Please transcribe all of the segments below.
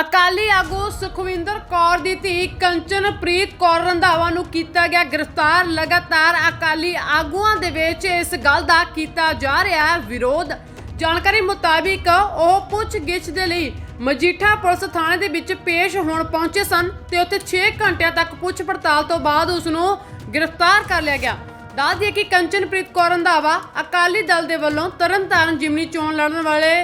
ਅਕਾਲੀ ਆਗੂ ਸੁਖਵਿੰਦਰ ਕੌਰ ਦੀ ਧੀ ਕੰਚਨਪ੍ਰੀਤ ਕੌਰ ਰੰਧਾਵਾ ਨੂੰ ਕੀਤਾ ਗਿਆ ਗ੍ਰਿਫਤਾਰ। ਲਗਾਤਾਰ ਅਕਾਲੀ ਆਗੂਆਂ ਦੇ ਵਿੱਚ ਇਸ ਗੱਲ ਦਾ ਕੀਤਾ ਜਾ ਰਿਹਾ ਹੈ ਵਿਰੋਧ। ਜਾਣਕਾਰੀ ਮੁਤਾਬਿਕ ਉਹ ਪੁੱਛਗਿੱਛ ਦੇ ਲਈ ਮਜੀਠਾ ਪੁਲਿਸ ਥਾਣੇ ਦੇ ਵਿੱਚ ਪੇਸ਼ ਹੋਣ ਪਹੁੰਚੇ ਸਨ ਤੇ ਉੱਥੇ 6 ਘੰਟਿਆਂ ਤੱਕ ਪੁੱਛ ਪੜਤਾਲ ਤੋਂ ਬਾਅਦ ਉਸ ਨੂੰ ਗ੍ਰਿਫਤਾਰ ਕਰ ਲਿਆ ਗਿਆ। ਦੱਸ ਦਈਏ ਕਿ ਕੰਚਨਪ੍ਰੀਤ ਕੌਰ ਰੰਧਾਵਾ ਅਕਾਲੀ ਦਲ ਦੇ ਵੱਲੋਂ ਤਰਨਤਾਰਨ ਜਿਮਨੀ ਚੋਣ ਲੜਨ ਵਾਲੇ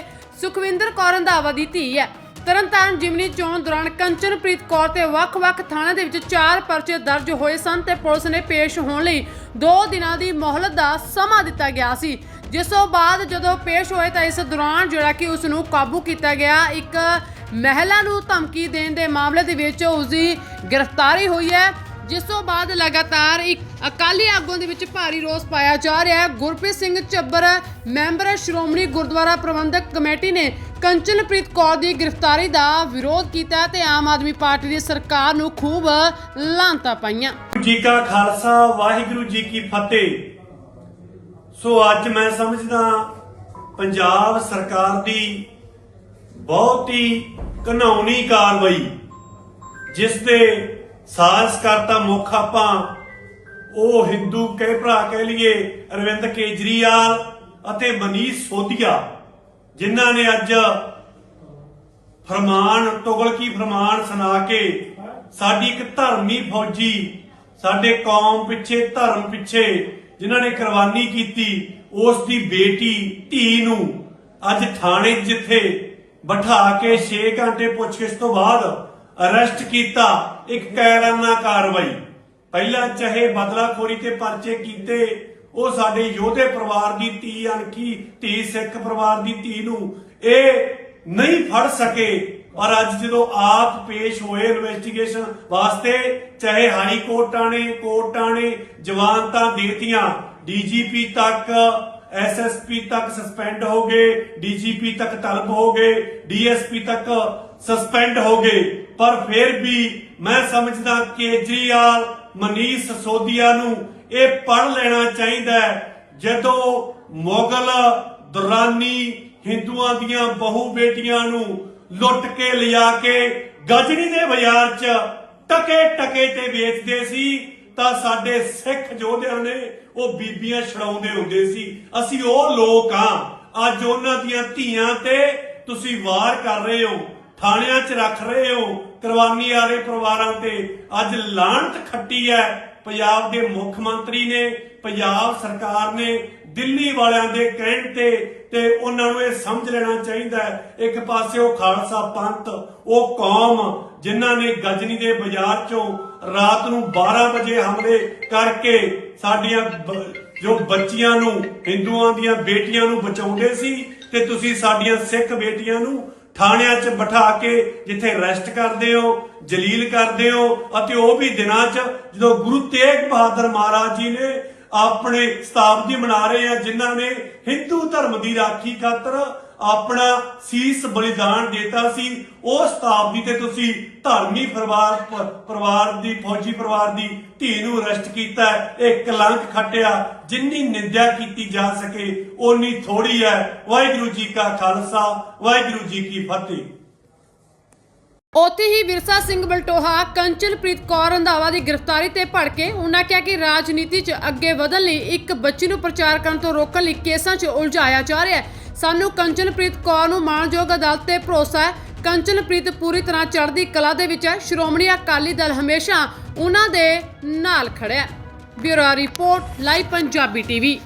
ਸੁਖਵਿੰਦਰ ਕੌਰ ਰੰਧਾਵਾ ਦੀ ਧੀ ਹੈ। ਤਰਨਤਾਰਨ ਜਿਮਨੀ ਚੋਣ ਦੌਰਾਨ ਕੰਚਨਪ੍ਰੀਤ ਕੌਰ ਤੇ ਵੱਖ-ਵੱਖ ਥਾਣਾਂ ਦੇ ਵਿੱਚ ਚਾਰ ਪਰਚੇ ਦਰਜ ਹੋਏ ਸਨ ਤੇ ਪੁਲਿਸ ਨੇ ਪੇਸ਼ ਹੋਣ ਲਈ 2 ਦਿਨਾਂ ਦੀ ਮੋਹਲਤ ਦਾ ਸਮਾਂ ਦਿੱਤਾ ਗਿਆ ਸੀ। ਜਿਸ ਤੋਂ ਬਾਅਦ ਜਦੋਂ ਪੇਸ਼ ਹੋਏ ਤਾਂ ਇਸ ਦੌਰਾਨ ਜਿਹੜਾ ਕਿ ਉਸ ਨੂੰ ਕਾਬੂ ਕੀਤਾ ਗਿਆ। ਇੱਕ ਮਹਿਲਾ ਨੂੰ ਧਮਕੀ ਦੇਣ ਦੇ ਮਾਮਲੇ ਦੇ ਵਿੱਚ ਉਸ ਦੀ ਗ੍ਰਿਫਤਾਰੀ ਹੋਈ ਹੈ। ਜਿਸ ਤੋਂ ਬਾਅਦ ਲਗਾਤਾਰ ਇੱਕ ਅਕਾਲੀ ਆਗੂਆਂ ਦੇ ਵਿੱਚ ਭਾਰੀ ਰੋਸ ਪਾਇਆ ਜਾ ਰਿਹਾ ਹੈ। ਗੁਰਪ੍ਰੀਤ ਸਿੰਘ ਚੱਬਰ ਮੈਂਬਰ ਸ਼੍ਰੋਮਣੀ ਗੁਰਦੁਆਰਾ ਪ੍ਰਬੰਧਕ ਕਮੇਟੀ ਨੇ ਕੰਚਨਪ੍ਰੀਤ ਕੌਰ ਦੀ ਗ੍ਰਿਫਤਾਰੀ ਦਾ ਵਿਰੋਧ ਕੀਤਾ ਤੇ ਆਮ ਆਦਮੀ ਪਾਰਟੀ ਦੀ ਸਰਕਾਰ ਨੂੰ ਖੂਬ ਲਾਂਤਾ ਪਾਈਆਂ। ਜੀ ਕਾ ਖਾਲਸਾ, ਵਾਹਿਗੁਰੂ ਜੀ ਕੀ ਫਤਿਹ। ਸੋ ਅੱਜ ਮੈਂ ਸਮਝਦਾ ਪੰਜਾਬ ਸਰਕਾਰ ਦੀ ਬਹੁਤ ਹੀ ਘਨਾਉਣੀ ਕਾਰਵਾਈ, ਜਿਸ ਦੇ ਸਾਜ਼ਕਰਤਾ ਮੁੱਖ ਆਪਾਂ। ਉਹ ਹਿੰਦੂ ਕਹੇ ਭਰਾ ਕਹਿ ਲਈਏ, ਅਰਵਿੰਦ ਕੇਜਰੀਵਾਲ ਅਤੇ ਮਨੀਸ਼ ਸੋਧੀਆ, ਜਿਨ੍ਹਾਂ ਨੇ ਅੱਜ ਫਰਮਾਨ, ਤੁਗਲਕੀ ਫਰਮਾਨ ਸੁਣਾ ਕੇ ਸਾਡੀ ਇੱਕ ਧਰਮੀ ਫੌਜੀ, ਸਾਡੇ ਕੌਮ ਪਿੱਛੇ, ਧਰਮ ਪਿੱਛੇ ਜਿਨ੍ਹਾਂ ਨੇ ਕੁਰਬਾਨੀ ਕੀਤੀ, ਉਸ ਦੀ ਬੇਟੀ, ਧੀ ਨੂੰ ਅੱਜ ਥਾਣੇ 'ਚ ਜਿੱਥੇ ਬਿਠਾ ਕੇ 6 ਘੰਟੇ ਪੁੱਛਗਿੱਛ ਤੋਂ ਬਾਅਦ ਅਰੈਸਟ ਕੀਤਾ। ਇੱਕ ਕਾਇਰਾਨਾ ਕਾਰਵਾਈ। ਪਹਿਲਾਂ ਚਾਹੇ ਬਦਲਾਖੋਰੀ ਤੇ ਪਰਚੇ ਕੀਤੇ, ਉਹ ਸਾਡੇ ਯੋਧੇ ਪਰਿਵਾਰ ਦੀ ਧੀ ਅਣਖੀ, ਧੀ ਸਿੱਖ ਪਰਿਵਾਰ ਦੀ ਧੀ ਨੂੰ ਇਹ ਨਹੀਂ ਫੜ ਸਕੇ। ਔਰ ਅੱਜ ਜਦੋਂ ਆਪ ਪੇਸ਼ ਹੋਏ ਇਨਵੈਸਟੀਗੇਸ਼ਨ ਵਾਸਤੇ, ਚਾਹੇ ਹਾਈ ਕੋਰਟਾਂ ਨੇ ਕੋਰਟਾਂ ਨੇ ਜਵਾਨਤਾਂ ਦੇਤੀਆਂ। ਡੀਜੀਪੀ ਤੱਕ ਐਸਐਸਪੀ ਤੱਕ ਸਸਪੈਂਡ ਹੋ ਗਏ, ਡੀਜੀਪੀ ਤੱਕ ਤਲਬ ਹੋ ਗਏ, ਡੀਐਸਪੀ ਤੱਕ ਸਸਪੈਂਡ ਹੋ ਗਏ। ਪਰ ਫਿਰ ਵੀ ਮੈਂ ਸਮਝਦਾ ਕੇਜਰੀਵਾਲ ਮਨੀਸ਼ ਸੋਧੀਆ ਨੂੰ ਇਹ ਪੜ ਲੈਣਾ ਚਾਹੀਦਾ ਜਦੋਂ ਮੁਗਲ ਦੁਰਾਨੀ ਹਿੰਦੂਆਂ ਦੀਆਂ ਬਹੂ ਬੇਟੀਆਂ ਨੂੰ ਲੁੱਟ ਕੇ ਲਿਆ ਕੇ ਗਜਨੀ ਦੇ ਬਾਜ਼ਾਰ 'ਚ ਟਕੇ ਟਕੇ ਤੇ ਵੇਚਦੇ ਸੀ, ਤਾਂ ਸਾਡੇ ਸਿੱਖ ਯੋਧਿਆਂ ਨੇ ਉਹ ਬੀਬੀਆਂ ਛਡਾਉਂਦੇ ਹੁੰਦੇ ਸੀ। ਅਸੀਂ ਉਹ ਲੋਕ ਆ। ਅੱਜ ਉਹਨਾਂ ਦੀਆਂ ਧੀਆਂ ਤੇ ਤੁਸੀਂ ਵਾਰ ਕਰ ਰਹੇ ਹੋ, ਥਾਣਿਆਂ 'ਚ ਰੱਖ ਰਹੇ ਹੋ ਕੁਰਬਾਨੀ ਵਾਲੇ ਪਰਿਵਾਰਾਂ ਤੇ। ਅੱਜ ਲਾਹਣਤ ਖੱਟੀ ਹੈ। ਪੰਜਾਬ ਦੇ ਮੁੱਖ ਮੰਤਰੀ ਨੇ, ਪੰਜਾਬ ਸਰਕਾਰ ਨੇ ਦਿੱਲੀ ਵਾਲਿਆਂ ਦੇ ਕਹਿਣ ਤੇ ਤੇ ਉਹਨਾਂ ਨੂੰ ਇਹ ਸਮਝ ਲੈਣਾ ਚਾਹੀਦਾ ਇੱਕ ਪਾਸੇ ਉਹ ਖਾਲਸਾ ਪੰਥ, ਉਹ ਕੌਮ ਜਿਨ੍ਹਾਂ ਨੇ ਗਜਨੀ ਦੇ ਬਾਜ਼ਾਰ ਚੋਂ ਰਾਤ ਨੂੰ 12 ਵਜੇ ਹਮਲੇ ਕਰਕੇ ਸਾਡੀਆਂ ਜੋ ਬੱਚੀਆਂ ਨੂੰ, ਹਿੰਦੂਆਂ ਦੀਆਂ ਬੇਟੀਆਂ ਨੂੰ ਬਚਾਉਂਦੇ ਸੀ ਤੇ ਤੁਸੀਂ ਸਾਡੀਆਂ ਸਿੱਖ ਬੇਟੀਆਂ ਨੂੰ ਥਾਣਿਆਂ 'ਚ ਬਿਠਾ ਕੇ ਜਿੱਥੇ ਰੈਸਟ ਕਰਦੇ ਹੋ, ਜਲੀਲ ਕਰਦੇ ਹੋ ਅਤੇ ਉਹ ਵੀ ਦਿਨਾਂ 'ਚ ਜਦੋਂ ਗੁਰੂ ਤੇਗ ਬਹਾਦਰ ਮਹਾਰਾਜ ਜੀ ਨੇ ਆਪਣੇ ਸ਼ਤਾਬਦੀ ਮਨਾ ਰਹੇ ਆ, ਜਿਨ੍ਹਾਂ ਨੇ ਹਿੰਦੂ ਧਰਮ ਦੀ ਰਾਖੀ ਖਾਤਰ ਆਪਣਾ ਸੀਸ ਬਲੀਦਾਨ ਦਿੱਤਾ ਸੀ। ਉਸ ਸ਼ਤਾਬਦੀ ਤੇ ਤੁਸੀਂ ਧਰਮੀ ਪਰਿਵਾਰ ਪਰਿਵਾਰ ਦੀ, ਫੌਜੀ ਪਰਿਵਾਰ ਦੀ ਧੀ ਨੂੰ ਅਰੈਸਟ ਕੀਤਾ ਇਹ ਕਲੰਕ ਖੱਟਿਆ, ਜਿੰਨੀ ਨਿੰਦਿਆ ਕੀਤੀ ਜਾ ਸਕੇ, ਓਨੀ ਥੋੜੀ ਹੈ। ਵਾਹਿਗੁਰੂ ਜੀ ਕਾ ਖਾਲਸਾ, ਵਾਹਿਗੁਰੂ ਜੀ ਕੀ ਫਤਿਹ। ਉੱਥੇ ਹੀ ਵਿਰਸਾ ਸਿੰਘ ਬਲਟੋਹਾ, ਕੰਚਨਪ੍ਰੀਤ ਕੌਰ ਰੰਧਾਵਾ ਦੀ ਗ੍ਰਿਫਤਾਰੀ ਤੇ ਭੜਕੇ ਉਹਨਾਂ ਕਿਹਾ ਕਿ ਰਾਜਨੀਤੀ 'ਚ ਅੱਗੇ ਵਧਣ ਲਈ ਇੱਕ ਬੱਚੀ ਨੂੰ ਪ੍ਰਚਾਰ ਕਰਨ ਤੋਂ ਰੋਕਣ ਲਈ ਕੇਸਾਂ 'ਚ ਉਲਝਾਇਆ ਜਾ ਰਿਹਾ ਹੈ। ਸਾਨੂੰ ਕੰਚਨਪ੍ਰੀਤ ਕੌਰ ਨੂੰ ਮਾਣਯੋਗ ਅਦਾਲਤ ਤੇ ਭਰੋਸਾ ਹੈ। ਕੰਚਨਪ੍ਰੀਤ ਪੂਰੀ ਤਰ੍ਹਾਂ ਚੜ੍ਹਦੀ ਕਲਾ ਦੇ ਵਿੱਚ ਹੈ। ਸ਼੍ਰੋਮਣੀ ਅਕਾਲੀ ਦਲ ਹਮੇਸ਼ਾ ਉਹਨਾਂ ਦੇ ਨਾਲ ਖੜਿਆ ਹੈ। Bureau report, live Punjabi TV.